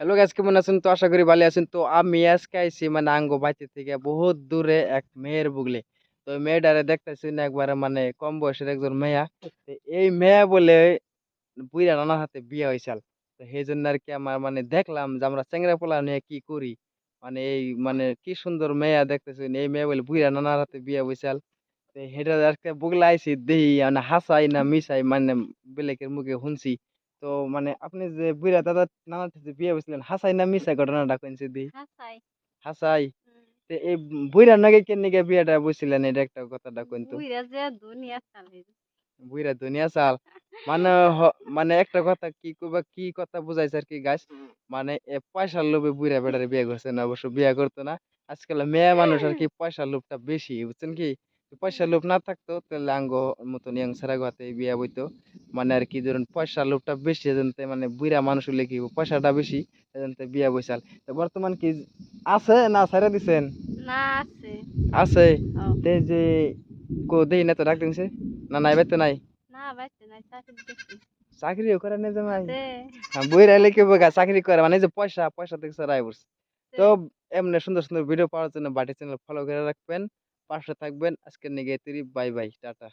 Hello guys, কেমন আছেন? তো আশা করি ভালো আছেন। তো আমি আজকে আইছি মানে আঙ্গ বাইতে থেকে বহুত দূরে এক মেয়ের বুগলে। তো মেয়েটারে দেখতেছি না একবারে মানে কম বয়সের একজন মেয়া। তো এই মেয়া বলে বুইরা নানার হাতে বিয়ে হয়েছিল তো সেই জন্য আর কি আমার মানে দেখলাম যে আমরা চেংরা পোলা নিয়ে কি করি? মানে এই মানে কি সুন্দর মেয়া দেখতেছি এই মেয়ে বলে বুইরা নানার হাতে বিয়ে হয়েছিল তো সেটা আজকে বুগলা আইছি দেহি মানে হাসাই না মিশাই মানে বেলেকের মুখে শুনছি তো মানে আপনি যে বুইরা দাদা নানার সাথে বিয়ে হয়েছিলেন হাসাই না মিশাই ঘটনাটা কইছে দি হাসাই। হাসাই? তো এই বুইরা নাকি কেন নিকে বিয়েটা বসছিলেন এটা একটা কথাটা কইতো বুইরা যে দুনিয়া চালে বুইরা দুনিয়া চাল। মানে মানে একটা কথা কি কইবা কি কথা বুঝাইছে আর কি গাছ মানে এ পয়সার লোভে বুইরা বেটারে বিয়ে করছে না অবশ্য বিয়ে করতো না। আজকাল মেয়ে মানুষ আর কি পয়সার লোভটা বেশি বুঝছেন কি? পয়সার লোভ না থাকতো তাহলে আঙ্গ মতন ইয়াং সারা গাতে বিয়ে বইতো। মানে আর কি ধরুন পয়সার লোভটা বেশি এজন্যে মানে বুইরা মানুষ হলে কি পয়সাটা বেশি এজন্যে বিয়ে বইসাল তো বর্তমান কি আছে না সারা দিছেন? না আছে। আছে? তে যে কো দেই না তো ডাক দিনছে না নাই বাইতে নাই? না বাইতে নাই চাকরি দেখি চাকরিও করে না জামাই হ্যাঁ, বই রাইলে কি বোকা চাকরি করে মানে যে পয়সা পয়সা সরাই পড়ছে তো। এমনি সুন্দর সুন্দর ভিডিও পাওয়ার জন্য বাটি চ্যানেল ফলো করে রাখবেন। পাশে থাকবেন আজকের নিগে তিরি বাই বাই টাটা